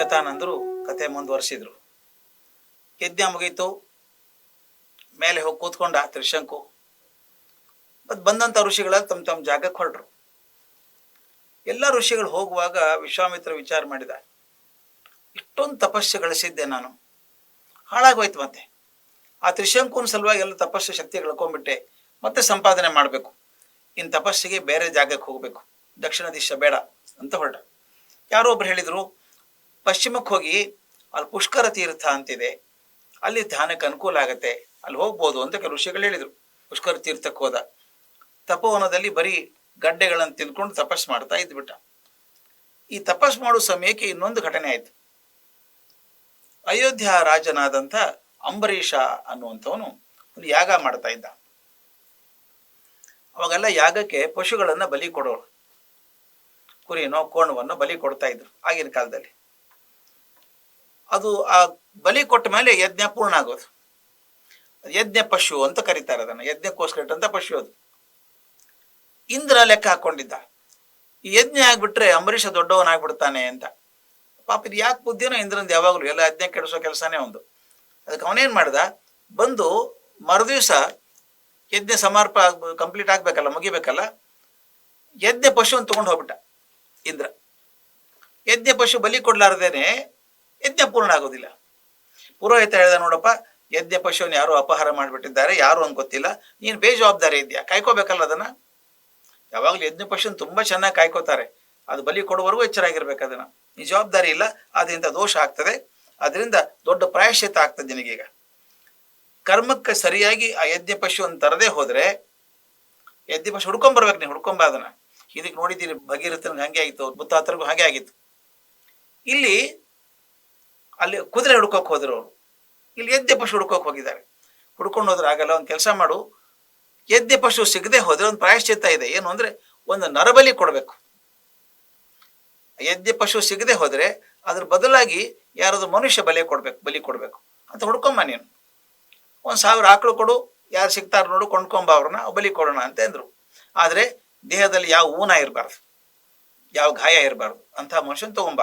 ಶತಾನಂದರು ಕತೆ ಮುಂದುವರಿಸಿದ್ರು. ಯಜ್ಞ ಮುಗೀತು. ಮೇಲೆ ಹೋಗಿ ಕೂತ್ಕೊಂಡ ತ್ರಿಶಂಕು. ಮತ್ತು ಬಂದಂಥ ಋಷಿಗಳ ತಮ್ಮ ತಮ್ಮ ಜಾಗಕ್ಕೆ ಹೊರಟ್ರು. ಎಲ್ಲ ಋಷಿಗಳು ಹೋಗುವಾಗ ವಿಶ್ವಾಮಿತ್ರ ವಿಚಾರ ಮಾಡಿದ. ಇಷ್ಟೊಂದು ತಪಸ್ಸು ಗಳಿಸಿದ್ದೆ ನಾನು. ಹಾಳಾಗೋಯ್ತು ಮತ್ತೆ. ಆ ತ್ರಿಶಂಕುನ ಸಲುವಾಗಿ ಎಲ್ಲ ತಪಸ್ಸು ಶಕ್ತಿ ಕಳ್ಕೊಂಡ್ಬಿಟ್ಟೆ ಮತ್ತೆ ಸಂಪಾದನೆ ಮಾಡಬೇಕು. ಇನ್ನು ತಪಸ್ಸಿಗೆ ಬೇರೆ ಜಾಗಕ್ಕೆ ಹೋಗಬೇಕು. ದಕ್ಷಿಣ ದಿಶ ಬೇಡ ಅಂತ ಹೊರಟ. ಯಾರೋ ಒಬ್ರು ಹೇಳಿದರು ಪಶ್ಚಿಮಕ್ಕೆ ಹೋಗಿ ಅಲ್ಲಿ ಪುಷ್ಕರ ತೀರ್ಥ ಅಂತಿದೆ. ಅಲ್ಲಿ ಧ್ಯಾನಕ್ಕೆ ಅನುಕೂಲ ಆಗತ್ತೆ. ಅಲ್ಲಿ ಹೋಗ್ಬೋದು ಅಂತ ಕೆಲವು ಋಷಿಗಳು ಹೇಳಿದರು. ಪುಷ್ಕರ ತೀರ್ಥಕ್ಕೆ ಹೋದ. ತಪೋವನದಲ್ಲಿ ಬರೀ ಗಡ್ಡೆಗಳನ್ನು ತಿನ್ಕೊಂಡು ತಪಸ್ ಮಾಡ್ತಾ ಇದ್ಬಿಟ್ಟ ಈ ತಪಸ್ ಮಾಡೋ ಸಮಯಕ್ಕೆ ಇನ್ನೊಂದು ಘಟನೆ ಆಯಿತು. ಅಯೋಧ್ಯ ರಾಜನಾದಂಥ ಅಂಬರೀಷ ಅನ್ನುವಂಥವನು ಒಂದು ಯಾಗ ಮಾಡ್ತಾ ಇದ್ದ. ಅವಾಗೆಲ್ಲ ಯಾಗಕ್ಕೆ ಪಶುಗಳನ್ನು ಬಲಿ ಕೊಡೋರು. ಕುರಿನೋ, ಕೋಣವನ್ನು ಬಲಿ ಕೊಡ್ತಾ ಇದ್ರು ಆಗಿನ ಕಾಲದಲ್ಲಿ. ಅದು ಆ ಬಲಿ ಕೊಟ್ಟ ಮೇಲೆ ಯಜ್ಞ ಪೂರ್ಣ ಆಗೋದು. ಯಜ್ಞ ಪಶು ಅಂತ ಕರೀತಾರೆ ಅದನ್ನು ಯಜ್ಞಕ್ಕೋಸ್ಕರ ಇಟ್ಟಂತ ಪಶು ಅದು. ಇಂದ್ರ ಲೆಕ್ಕ ಹಾಕೊಂಡಿದ್ದ. ಈ ಯಜ್ಞ ಆಗ್ಬಿಟ್ರೆ ಅಂಬರೀಷ ದೊಡ್ಡವನಾಗ್ಬಿಡ್ತಾನೆ ಅಂತ. ಪಾಪ ಇದು ಯಾಕೆ ಬುದ್ಧಿನೋ ಇಂದ್ರಂದು ಯಾವಾಗಲೂ ಎಲ್ಲ ಯಜ್ಞ ಕೆಡಿಸೋ ಕೆಲಸನೇ ಒಂದು. ಅದಕ್ಕೆ ಅವನೇನ್ ಮಾಡ್ದ? ಬಂದು ಮರುದಿವಸ ಯಜ್ಞ ಸಮರ್ಪ ಕಂಪ್ಲೀಟ್ ಆಗ್ಬೇಕಲ್ಲ, ಮುಗಿಬೇಕಲ್ಲ, ಯಜ್ಞ ಪಶುವನ್ನು ತಗೊಂಡು ಹೋಗ್ಬಿಟ್ಟ ಇಂದ್ರ. ಯಜ್ಞ ಪಶು ಬಲಿ ಕೊಡ್ಲಾರ್ದೇನೆ ಯಜ್ಞ ಪೂರ್ಣ ಆಗೋದಿಲ್ಲ. ಪುರೋಹಿತ ಹೇಳಿದ ನೋಡಪ್ಪ ಯಜ್ಞ ಪಶುವನ್ನು ಯಾರು ಅಪಹಾರ ಮಾಡಿಬಿಟ್ಟಿದ್ದಾರೆ, ಯಾರು ಅಂತ ಗೊತ್ತಿಲ್ಲ. ನೀನು ಬೇಜವಾಬ್ದಾರಿ ಇದೆಯಾ? ಕಾಯ್ಕೋಬೇಕಲ್ಲ ಅದನ್ನ? ಯಾವಾಗಲೂ ಯಜ್ಞ ಪಶುನ್ ತುಂಬಾ ಚೆನ್ನಾಗಿ ಕಾಯ್ಕೋತಾರೆ. ಅದು ಬಲಿ ಕೊಡುವವರೆಗೂ ಎಚ್ಚರಾಗಿರ್ಬೇಕು ಅದನ್ನ. ನೀ ಜವಾಬ್ದಾರಿ ಇಲ್ಲ ಅದರಿಂದ ದೋಷ ಆಗ್ತದೆ. ಅದರಿಂದ ದೊಡ್ಡ ಪ್ರಾಯಶ್ಚಿತ ಆಗ್ತದೆ ನಿನಗೀಗ. ಕರ್ಮಕ್ಕೆ ಸರಿಯಾಗಿ ಆ ಯಜ್ಞ ಪಶುವನ್ನು ತರದೇ ಹೋದ್ರೆ ಯಜ್ಞ ಪಶು ಹುಡ್ಕೊಂಬರ್ಬೇಕು ನೀವು ಹುಡ್ಕೊಂಬ ಅದನ್ನ. ಇದಕ್ಕೆ ನೋಡಿದ್ದೀರಿ ಭಗೀರಥನ್ ಹಾಗೆ ಆಗಿತ್ತು ಬುತ್ತಾತರಿಗೂ ಹಾಗೆ ಆಗಿತ್ತು. ಇಲ್ಲಿ ಅಲ್ಲಿ ಕುದುರೆ ಹುಡ್ಕೋಕ್ ಹೋದ್ರು ಅವರು. ಇಲ್ಲಿ ಎದ್ದೆ ಪಶು ಹುಡ್ಕೋಕ್ ಹೋಗಿದ್ದಾರೆ. ಹುಡ್ಕೊಂಡು ಹೋದ್ರೆ ಆಗಲ್ಲ, ಒಂದು ಕೆಲಸ ಮಾಡು. ಎದ್ದೆ ಪಶು ಸಿಗದೆ ಹೋದ್ರೆ ಒಂದು ಪ್ರಾಯಶ್ಚಿತ್ತ ಇದೆ. ಏನು ಅಂದ್ರೆ ಒಂದು ನರಬಲಿ ಕೊಡಬೇಕು. ಎದ್ದೆ ಪಶು ಸಿಗದೆ ಹೋದ್ರೆ ಅದ್ರ ಬದಲಾಗಿ ಯಾರಾದ್ರೂ ಮನುಷ್ಯ ಬಲಿ ಕೊಡ್ಬೇಕು ಬಲಿ ಕೊಡ್ಬೇಕು. ಅಂತ ಹುಡ್ಕೊಂಬ ನೀನು. ಒಂದು ಸಾವಿರ ಆಕಳು ಕೊಡು, ಯಾರು ಸಿಗ್ತಾರ ನೋಡು, ಕೊಂಡ್ಕೊಂಬ ಅವ್ರನ್ನ ಬಲಿ ಕೊಡೋಣ ಅಂತ ಅಂದ್ರು ಆದ್ರೆ ದೇಹದಲ್ಲಿ ಯಾವ ಊನ ಇರಬಾರ್ದು, ಯಾವ ಗಾಯ ಇರಬಾರ್ದು ಅಂತ ಮನುಷ್ಯನ್ ತಗೊಂಬ.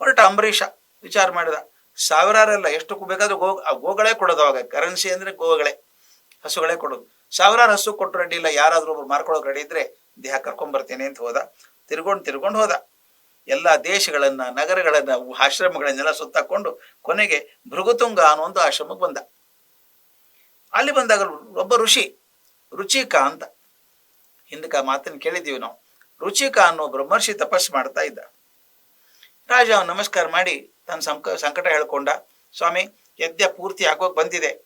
ಹೊರಟ ಅಂಬರೀಷ. ವಿಚಾರ ಮಾಡಿದ. ಸಾವಿರಾರಲ್ಲ ಎಷ್ಟು ಬೇಕಾದ್ರೂ ಗೋ ಗೋಗಳೇ ಕೊಡೋದು ಅವಾಗ. ಕರೆನ್ಸಿ ಅಂದ್ರೆ ಗೋಗಳೇ, ಹಸುಗಳೇ ಕೊಡೋದು. ಸಾವಿರಾರು ಹಸು ಕೊಟ್ಟು ರೆಡಿ ಇಲ್ಲ, ಯಾರಾದ್ರೂ ಒಬ್ರು ಮಾರ್ಕೊಳ್ಳೋಕೆ ರೆಡಿ ಇದ್ರೆ ದೇಹ ಕರ್ಕೊಂಡ್ ಬರ್ತೀನಿ ಅಂತ ಹೋದ. ತಿರ್ಗೊಂಡು ತಿರ್ಗೊಂಡು ಹೋದ. ಎಲ್ಲ ದೇಶಗಳನ್ನ, ನಗರಗಳನ್ನ ಆಶ್ರಮಗಳನ್ನೆಲ್ಲ ಸುತ್ತಾಕೊಂಡು ಕೊನೆಗೆ ಭೃಗುತುಂಗ ಅನ್ನೋ ಒಂದು ಆಶ್ರಮಕ್ಕೆ ಬಂದ. ಅಲ್ಲಿ ಬಂದಾಗ ಒಬ್ಬ ಋಷಿ, ರುಚಿಕ ಅಂತ. ಹಿಂದಕ್ಕೆ ಮಾತನ್ನು ಕೇಳಿದ್ದೀವಿ ನಾವು. ರುಚಿಕ ಅನ್ನೋ ಬ್ರಹ್ಮರ್ಷಿ ತಪಸ್ಸು ಮಾಡ್ತಾ ಇದ್ದ. ರಾಜ ನಮಸ್ಕಾರ ಮಾಡಿ ತನ್ನ ಸಂಕ, ಸಂಕಟ ಹೇಳ್ಕೊಂಡ, ಸ್ವಾಮಿ, ಯಜ್ಞ ಪೂರ್ತಿ ಆಗೋಕ್ ಬಂದಿದೆ.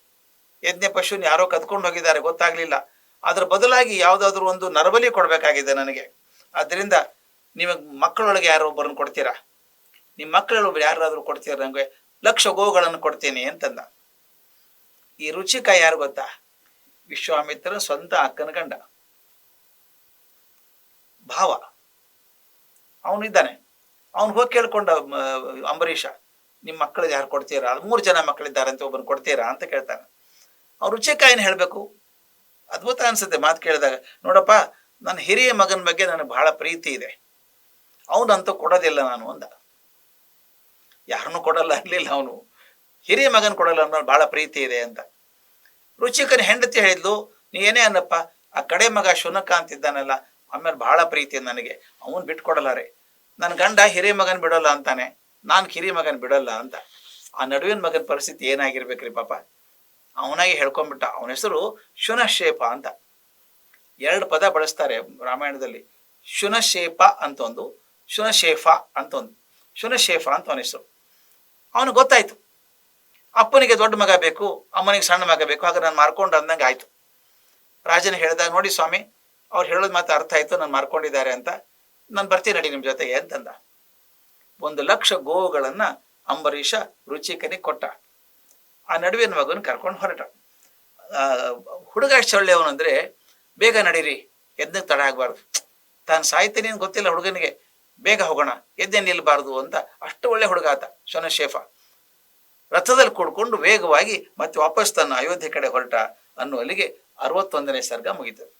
ಯಜ್ಞ ಪಶುನ ಯಾರೋ ಕದ್ಕೊಂಡು ಹೋಗಿದ್ದಾರೆ, ಗೊತ್ತಾಗ್ಲಿಲ್ಲ. ಅದ್ರ ಬದಲಾಗಿ ಯಾವ್ದಾದ್ರು ಒಂದು ನರಬಲಿ ಕೊಡಬೇಕಾಗಿದೆ ನನಗೆ. ಅದರಿಂದ ನಿಮಗೆ ಮಕ್ಕಳೊಳಗೆ ಯಾರೋ ಒಬ್ಬರನ್ನು ಕೊಡ್ತೀರಾ? ನಿಮ್ಮ ಮಕ್ಕಳೊಬ್ಬರು ಯಾರಾದರೂ ಕೊಡ್ತೀರಾ ನನಗೆ ಲಕ್ಷ ಗೋಗಳನ್ನು ಕೊಡ್ತೀನಿ ಅಂತಂದ. ಈ ರುಚಿಕ ಯಾರು ಗೊತ್ತಾ? ವಿಶ್ವಾಮಿತ್ರ ಸ್ವಂತ ಅಕ್ಕನ ಗಂಡ. ಭಾವ. ಅವನಿದ್ದಾನೆ ಅವನು ಹೋಗಿ ಕೇಳ್ಕೊಂಡ ಅಂಬರೀಷ ನಿಮ್ಮ ಮಕ್ಕಳಿಗೆ ಯಾರು ಕೊಡ್ತೀರಾ? ಮೂರು ಜನ ಮಕ್ಕಳಿದ್ದಾರೆ ಅಂತ ಒಬ್ಬನು ಕೊಡ್ತೀರಾ? ಅಂತ ಕೇಳ್ತಾನೆ. ಅವ್ನು ರುಚಿಕ ಏನು ಹೇಳಬೇಕು? ಅದ್ಭುತ ಅನ್ಸುತ್ತೆ ಮಾತು ಕೇಳಿದಾಗ. ನೋಡಪ್ಪ ನನ್ನ ಹಿರಿಯ ಮಗನ ಬಗ್ಗೆ ನನಗೆ ಬಹಳ ಪ್ರೀತಿ ಇದೆ. ಅವನಂತೂ ಕೊಡೋದಿಲ್ಲ ನಾನು ಅಂದ. ಯಾರನ್ನೂ ಕೊಡಲ್ಲ ಅನ್ಲಿಲ್ಲ ಅವನು. ಹಿರಿಯ ಮಗನ ಕೊಡಲ್ಲ ಅನ್ನೋ ಬಹಳ ಪ್ರೀತಿ ಇದೆ ಅಂತ. ರುಚಿಕನ ಹೆಂಡತಿ ಹೇಳಿದ್ಲು, ನೀ ಏನೇ ಅನ್ನಪ್ಪ, ಆ ಕಡೆ ಮಗ ಶುನಕ ಅಂತಿದ್ದಾನಲ್ಲ, ಆಮೇಲೆ ಬಹಳ ಪ್ರೀತಿ ನನಗೆ. ಅವನ್ ಬಿಟ್ಕೊಡಲ್ಲ ರೀ. ನನ್ನ ಗಂಡ ಹಿರಿಯ ಮಗನ್ ಬಿಡೋಲ್ಲ ಅಂತಾನೆ. ನಾನು ಕಿರಿಯ ಮಗನ್ ಬಿಡಲ್ಲ ಅಂತ. ಆ ನಡುವಿನ ಮಗನ ಪರಿಸ್ಥಿತಿ ಏನಾಗಿರ್ಬೇಕ್ರಿ ಪಾಪ? ಅವನಾಗಿ ಹೇಳ್ಕೊಂಡ್ಬಿಟ್ಟ ಅವನ ಹೆಸರು ಶುನಶೇಪ ಅಂತ. ಎರಡು ಪದ ಬಳಸ್ತಾರೆ ರಾಮಾಯಣದಲ್ಲಿ. ಶುನಶೇಪ ಅಂತ ಒಂದು ಶುನಶೇಫ ಅಂತ ಒಂದು ಶುನಶೇಫ ಅಂತ ಅವನ ಹೆಸರು. ಅವನು ಗೊತ್ತಾಯ್ತು. ಅಪ್ಪನಿಗೆ ದೊಡ್ಡ ಮಗ ಬೇಕು, ಅಮ್ಮನಿಗೆ ಸಣ್ಣ ಮಗ ಬೇಕು ಹಾಗೆ ನಾನು ಮಾರ್ಕೊಂಡು ಅಂದಂಗೆ ಆಯ್ತು. ರಾಜನ ಹೇಳಿದಾಗ, ನೋಡಿ ಸ್ವಾಮಿ, ಅವ್ರು ಹೇಳೋದು ಮಾತ್ರ ಅರ್ಥ ಆಯ್ತು, ನಾನು ಮಾರ್ಕೊಂಡಿದ್ದಾರೆ ಅಂತ. ನಾನು ಬರ್ತೀನಿ ನಡಿ ನಿಮ್ಮ ಜೊತೆಗೆ ಅಂತಂದ. ಒಂದು ಲಕ್ಷ ಗೋವುಗಳನ್ನ ಅಂಬರೀಷ ರುಚಿಕನಿಗೆ ಕೊಟ್ಟ. ಆ ನಡುವಿನ ಮಗನ ಕರ್ಕೊಂಡು ಹೊರಟ. ಹುಡುಗ ಸೊಳ್ಳೆಯವನು ಅಂದ್ರೆ, ಬೇಗ ನಡೀರಿ ಎದ್ದಕ್ಕೆ ತಡ ಆಗಬಾರ್ದು. ತಾನು ಸಾಯ್ತೀನಿ ಅಂತ ಗೊತ್ತಿಲ್ಲ ಹುಡುಗನಿಗೆ. ಬೇಗ ಹೋಗೋಣ, ಎದ್ದೆ ನಿಲ್ಬಾರ್ದು ಅಂತ ಅಷ್ಟು ಒಳ್ಳೆ ಹುಡುಗ ಆತ ಶನಶೇಫ ರಥದಲ್ಲಿ ಕೂಡ್ಕೊಂಡು ವೇಗವಾಗಿ ಮತ್ತೆ ವಾಪಸ್ ತನ್ನ ಅಯೋಧ್ಯೆ ಕಡೆ ಹೊರಟ ಅನ್ನುವಲ್ಲಿಗೆ ಅರವತ್ತೊಂದನೇ ಸರ್ಗ ಮುಗಿತು.